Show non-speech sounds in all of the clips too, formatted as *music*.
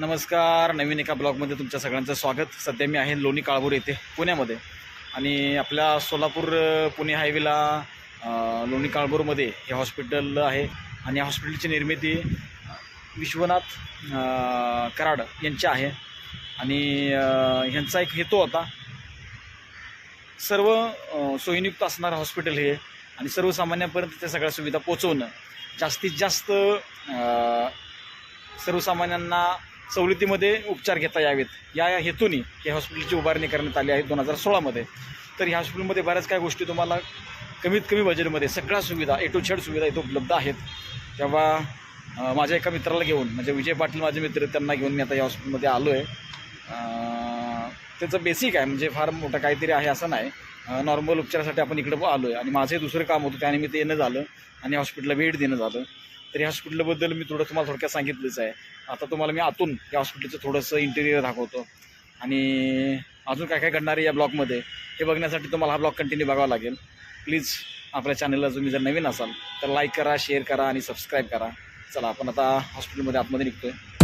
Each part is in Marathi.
नमस्कार नवीन एका ब्लॉगमध्ये तुमच्या सगळ्यांचं स्वागत. सध्या मी आहे लोणी काळभोर येथे पुण्यामध्ये. आणि आपल्या सोलापूर पुणे हायवेला लोणी काळभोरमध्ये हे हॉस्पिटल आहे. आणि या हॉस्पिटलची निर्मिती विश्वनाथ कराड यांची आहे. आणि ह्यांचा एक हेतू होता सर्व सोयीनियुक्त असणारं हॉस्पिटल हे आणि सर्वसामान्यांपर्यंत त्या सगळ्या सुविधा पोचवणं जास्तीत जास्त सर्वसामान्यांना सवलतीमध्ये उपचार घेता यावेत. या हेतूने या हॉस्पिटलची उभारणी करण्यात आली आहे दोन हजार सोळामध्ये. तर ह्या हॉस्पिटलमध्ये बऱ्याच काही गोष्टी तुम्हाला कमीत कमी बजेटमध्ये सगळ्या सुविधा ए टू झेड सुविधा इथं उपलब्ध आहेत. तेव्हा माझ्या एका मित्राला घेऊन म्हणजे विजय पाटील माझे मित्र त्यांना घेऊन मी आता या हॉस्पिटलमध्ये आलो आहे त्याचं बेसिक आहे म्हणजे फार मोठं काहीतरी आहे असं नाही. नॉर्मल उपचारासाठी आपण इकडं आलो आहे आणि माझंही दुसरं काम होतं त्यानिमित्त येणं झालं आणि हॉस्पिटलला भेट देणं झालं. तर या हॉस्पिटलबद्दल मी थोडं तुम्हाला थोडक्यात सांगितलंच आहे. आता तुम्हाला मी आतून या हॉस्पिटलचं थोडंसं इंटेरियर दाखवतो. आणि अजून काय काय घडणार आहे या ब्लॉगमध्ये हे बघण्यासाठी तुम्हाला हा ब्लॉग कंटिन्यू बघावा लागेल. प्लीज आपल्या चॅनलला तुम्ही जर नवीन असाल तर लाईक करा शेअर करा आणि सबस्क्राईब करा. चला आपण आता हॉस्पिटलमध्ये आतमध्ये निघतो आहे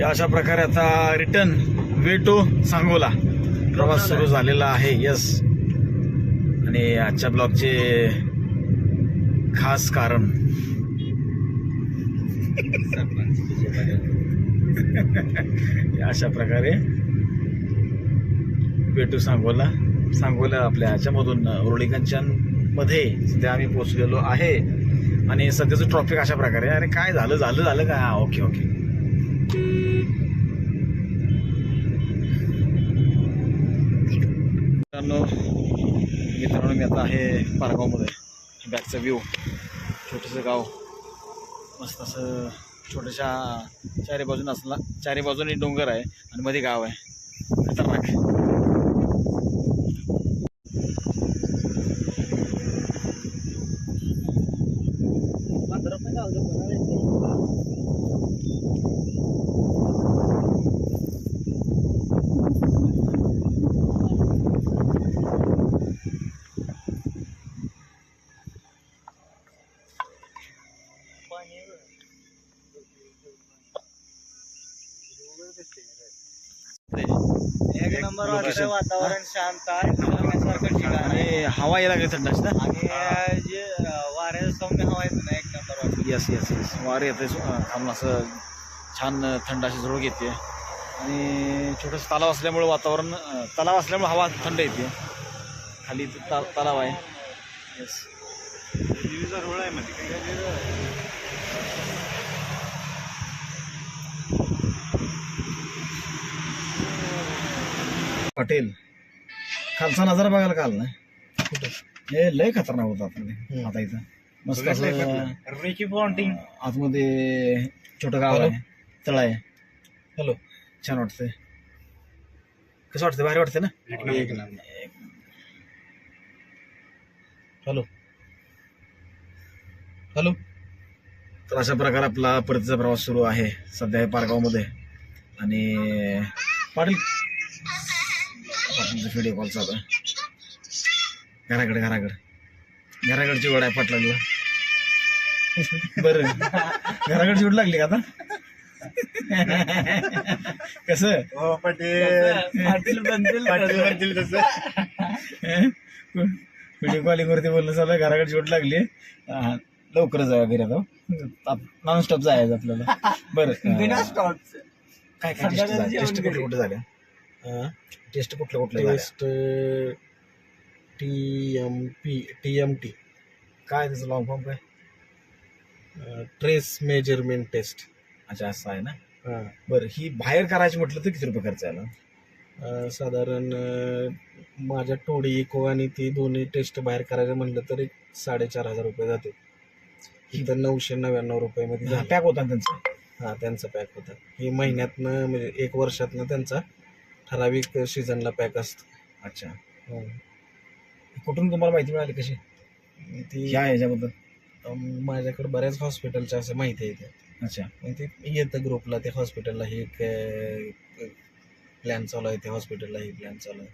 या अशा प्रकारे आता रिटर्न वे टू सांगोला. प्रवास सुरू झालेला आहे यस आणि आजच्या ब्लॉगचे खास कारण. या *laughs* अशा प्रकारे भेटू सांगोला. सांगोला आपल्या ह्याच्यामधून उरळी मध्ये सध्या आम्ही पोचलेलो आहे. आणि सध्याचं ट्रॉफिक अशा प्रकारे अरे काय झालं झालं झालं का? हा ओके ओके मित्रांनो मित्रांनो मी आता आहे पारगावमध्ये. बॅकचं व्ह्यू छोटंसं गाव. मस्त असं छोट्याशा चारी बाजून असला चारी बाजूने डोंगर आहे आणि मध्ये गाव आहे. खतरनाक एक Location. वातावरण शांत आहे फिरण्यासारखं ठिकाण आहे. आणि हवा यायला लागली थंड अशी ना? आणि अं, जे अं, वाऱ्याचं सौम्य हवा येत ना एक नंबर वाटतं. येस येस येस वार येते थांबून असं छान थंड अशी झुळूक येते आणि छोटंसं तलाव असल्यामुळं वातावरण अं, तलाव असल्यामुळे हवा थंड येते. खाली इथं ता तलाव आहे. येस रोड आहे मध्ये पटेल. खालचा नजारा बघायला काल नाही. हे लय खतरनाक होता आता आता इथं. मस्त असं रिकी पॉन्टिंग आतमध्ये छोटं गाव आहे. तळ आहे. हॅलो. छान वाटतंय. कसं वाटतं भारी वाटतं ना? हॅलो. हॅलो. तर अशा प्रकारे आपला परतीचा प्रवास सुरू आहे. सध्या हे पारगावमध्ये. आणि पाटील पाटीलचा व्हिडिओ कॉल चालू आहे. घराकडे घराकडे. घराकडची वड आहे पाटलांना बरं. घराकडे जोड लागली का आता? कसं? हो पटेल. पाटील बनतील पाटील म्हणतील तसं. व्हिडिओ कॉलिंग वरती बोलणं चालू आहे, घराकडे जोड लागली. लवकर जाऊया घरी आता. नॉन स्टॉप जायचं आपल्याला. बरं. बिना अं, स्टॉप काय काय घरी. कुठे झाल्या? टेस्ट कुठल्या कुठल्या test T M P T M T. काय त्याचं लॉंग फॉर्म काय? ट्रेस मेजरमेंट टेस्ट अच्छा असं आहे ना? बरं ही बाहेर करायची म्हटलं तर किती रुपये खर्च आला? साधारण माझ्या टोडी इको आणि ती दोन्ही टेस्ट बाहेर करायचं म्हणलं तर एक साडेचार हजार रुपये जाते इथं नऊशे नव्याण्णव रुपयामध्ये. पॅक होता त्यांचं? हा त्यांचा पॅक होता. ही महिन्यातनं म्हणजे एक वर्षातनं त्यांचा ठराविक सीझनला पॅक असतो. अच्छा. हं. कुठून तुम्हाला माहिती मिळाली कशी? ती ह्या अं, माझ्याकडे बऱ्याच हॉस्पिटलच्या असं माहिती आहे ते अच्छा. मग ते येतं ग्रुपला त्या हॉस्पिटलला हे प्लॅन चालू आहे त्या हॉस्पिटलला हे प्लॅन चालू आहे.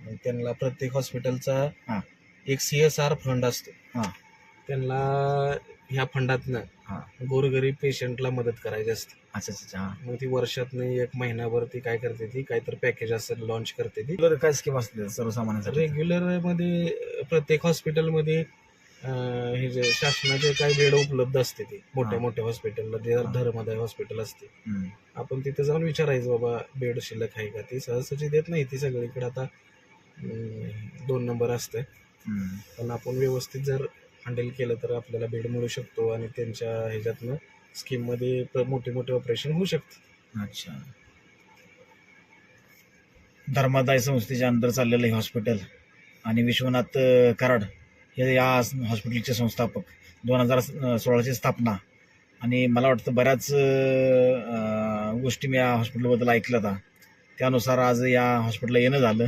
मग त्यांना प्रत्येक हॉस्पिटलचा हा. एक सी एस आर फंड असतो. हा. त्यांना ह्या हा. गोरगरीब पेशंटला मदत करायची असते अच्छा अच्छा हा मग ती वर्षातनं एक महिन्याभर ती काय करते ती काहीतरी पॅकेज असतं लॉन्च करते ती काय स्कीम असते सर्वसामान्यांसाठी रेग्युलरमध्ये प्रत्येक हॉस्पिटलमध्ये अं, हे जे शासनाचे काही बेड उपलब्ध असते ती मोठ्या हा. मोठ्या हॉस्पिटलला जे. धर्मादाय हॉस्पिटल असते हम्म. आपण तिथे जाऊन विचारायचं बाबा बेड शिल्लक आहे का ती सहजसहजी देत नाही ती सगळीकडे आता अं, दोन नंबर असते हम्म. पण आपण व्यवस्थित जर हँडल केलं तर आपल्याला बेड मिळू शकतो आणि त्यांच्या ह्याच्यातनं स्कीममध्ये प्र- मोठे मोठे ऑपरेशन होऊ शकते. अच्छा. धर्मादाय संस्थेच्या अंदर चाललेलं हे हॉस्पिटल आणि विश्वनाथ कराड हे या हॉस्पिटलचे संस्थापक दोन हजार सोळाची स्थापना. आणि मला वाटतं बऱ्याच गोष्टी मी या हॉस्पिटलबद्दल ऐकल्या होता त्यानुसार आज या हॉस्पिटलला येणं झालं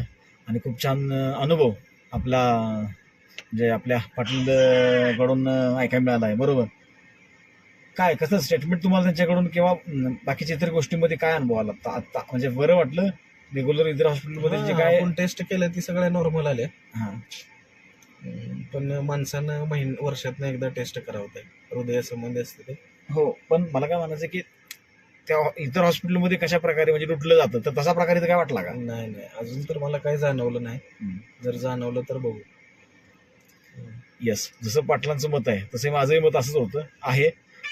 आणि खूप छान अनुभव आपला म्हणजे आपल्या पाटील अं, कडून अं, ऐकायला मिळाला आहे. बरोबर. काय कसं स्टेटमेंट तुम्हाला त्यांच्याकडून किंवा बाकीच्या इतर गोष्टींमध्ये काय अनुभव आला? आता म्हणजे बरं वाटलं रेग्युलर इतर हॉस्पिटलमध्ये जे काय आपण टेस्ट केलं ती सगळ्या नॉर्मल आल्या. हां. पण माणसानं महिन वर्षातनं एकदा टेस्ट करावं हृदयासंबंधी असते ते. हो पण मला काय म्हणायचं की त्या इतर हॉस्पिटलमध्ये कशा प्रकारे म्हणजे लुटलं जातं? तर तसा प्रकारे काय वाटला का? नाही नाही. अजून तर मला काही जाणवलं नाही. जर जाणवलं तर बघू. येस जसं पाटलांचं मत आहे तसं माझंही मत असंच होतं आहे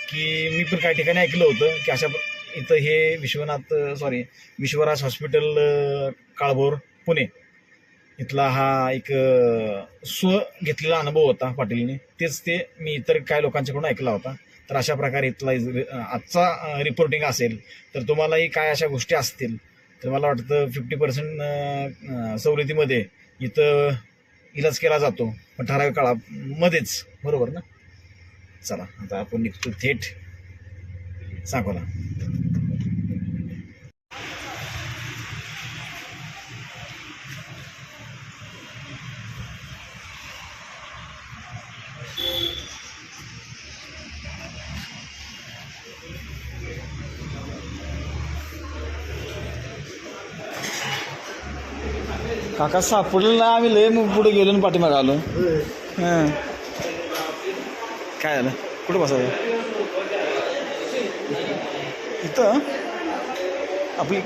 की मी पण काही ठिकाणी ऐकलं होतं की अशा इथं हे विश्वनाथ सॉरी विश्वराज हॉस्पिटल काळभोर पुणे इथला हा एक स्व घेतलेला अनुभव होता पाटीलने. तेच ते मी इतर काय लोकांच्याकडून ऐकला होता. तर अशा प्रकारे इथला इज- आजचा रिपोर्टिंग असेल तर तुम्हालाही काय अशा गोष्टी असतील तर मला वाटतं फिफ्टी पर्सेंट सवलतीमध्ये इथं इलाज केला जातो पण ठराविक काळामध्येच. बरोबर ना? चला आता आपण निघतो थेट सांगोला काका सापडलं ना आम्ही लय मग पुढे गेलो आणि पाठीमाग आलो हं. काय झालं कुठं बसायचं इथं आपली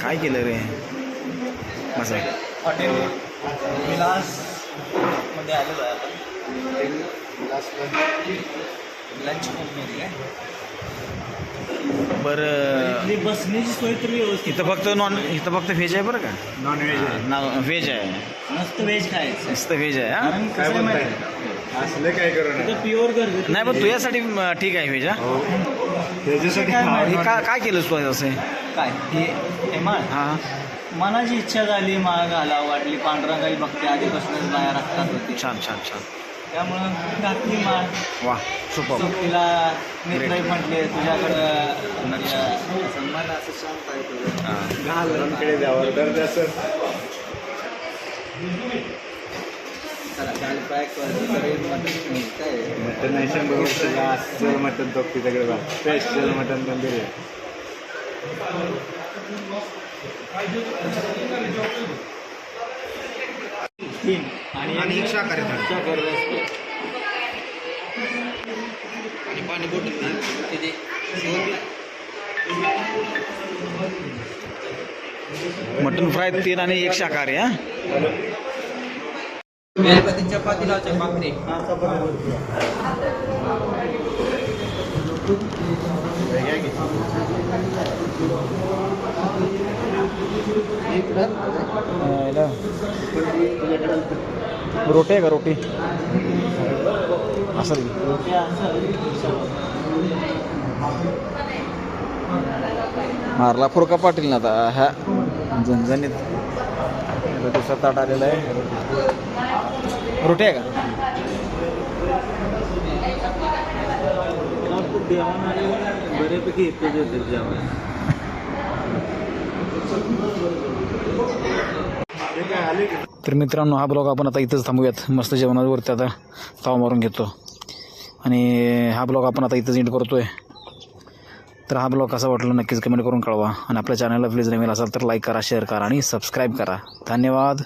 काय केलं रे बसा हॉटेल. विलासमध्ये आलेलो आहे आपण. लंच मध्ये आहे बरं बसण्याची सोय तर व्यवस्थित. इथं फक्त नॉन इथं फक्त व्हेज आहे बरं का? नॉन ना व्हेज आहे. मस्त व्हेज खायचं. नुसतं व्हेज आहे हा? आहे आहे? असलं काय करू प्युअर घरगुती नाही पण तुझ्यासाठी म, ठीक आहे व्हेज हा? त्याच्यासाठी काय? हे का काय केलंस तू असं? काय? हे हेमाळ हा. मनाची इच्छा झाली माळ घाला वाटली पांढरा बघते आधीपासूनच बाया रक्तात होते. छान छान छान. त्यामुळं घातली माळ. वा सुपर. तिला मित्र म्हटले तुझ्याकडं सन्मान असं शांत आहे तुझं. द्यावर चला, घाल पाय गायकवाड काय मटन नाही शंभर मटन तो तिच्याकडे बघ. Special mutton tandoori. आहे. तीन. आणि एक आणि पाणी बॉटल किती मटन फ्राय तीन आणि एक शाकाहारी हा? गणपती चपाती लावच्या भाकरी रोटी आहे का रोटी? असं मारला फुरका पाटील ना आता. ह्या झणझणीत. दुसरा ताट आलेला आहे. रोटी आहे का? बऱ्यापैकी इतकं जेवण तर मित्रांनो हा ब्लॉग आपण आता इथंच थांबूयात. मस्त जेवणावरती आता ताव मारून घेतो. आणि हा ब्लॉग आपण आता इथंच एंड करतोय. तर हा ब्लॉग कसा वाटला नक्कीच कमेंट करून कळवा. आणि आपल्या चॅनलला प्लीज नवीन असाल तर लाईक करा शेअर करा आणि सबस्क्राईब करा. धन्यवाद.